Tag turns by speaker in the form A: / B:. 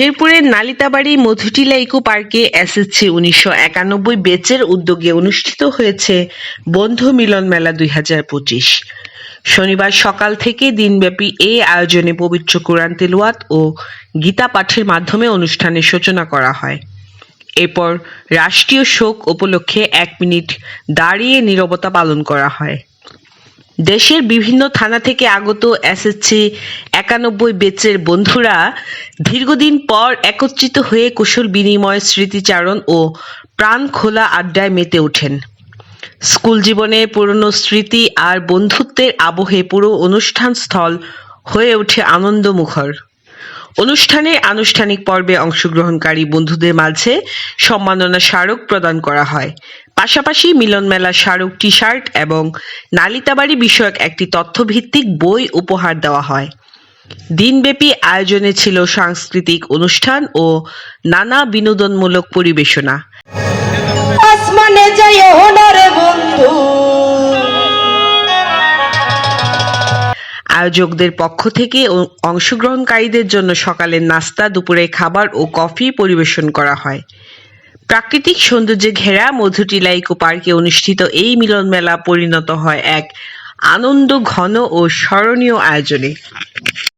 A: শেরপুরের নালিতাবাড়ি মধুটিলা ইকো পার্কে এসএসসি উনিশশো একানব্বই বেচের উদ্যোগে অনুষ্ঠিত হয়েছে বন্ধু মিলন মেলা দুই হাজার পঁচিশ। শনিবার সকাল থেকে দিনব্যাপী এই আয়োজনে পবিত্র কোরআন তেলাওয়াত ও গীতা পাঠের মাধ্যমে অনুষ্ঠানের সূচনা করা হয়। এরপর রাষ্ট্রীয় শোক উপলক্ষে এক মিনিট দাঁড়িয়ে নীরবতা পালন করা হয়। দেশের বিভিন্ন থানা থেকে আগত এসএসসি একানব্বই বেচের বন্ধুরা দীর্ঘদিন পর একত্রিত হয়ে কুশল বিনিময় স্মৃতিচারণ ও প্রাণ খোলা আড্ডায় মেতে ওঠেন। স্কুল জীবনে পুরনো স্মৃতি আর বন্ধুত্বের আবহে পুরো অনুষ্ঠান স্থল হয়ে ওঠে আনন্দমুখর। অনুষ্ঠানের আনুষ্ঠানিক পর্বে অংশগ্রহণকারী বন্ধুদের মাঝে সম্মাননা স্মারক প্রদান করা হয়। পাশাপাশি মিলন মেলা স্মারক টি শার্ট এবং নালিতাবাড়ি বিষয়ক একটি তথ্যভিত্তিক বই উপহার দেওয়া হয়। দিনব্যাপী আয়োজনে ছিল সাংস্কৃতিক অনুষ্ঠান ও নানা বিনোদনমূলক পরিবেশনা।
B: আসমানে
A: আয়োজকদের পক্ষ থেকে অংশগ্রহণকারীদের জন্য সকালের নাস্তা দুপুরে খাবার ও কফি পরিবেশন করা হয়। প্রাকৃতিক সৌন্দর্যে ঘেরা মধুটিলা ইকো পার্কে অনুষ্ঠিত এই মিলন মেলা পরিণত হয় এক আনন্দ ঘন ও স্মরণীয় আয়োজনে।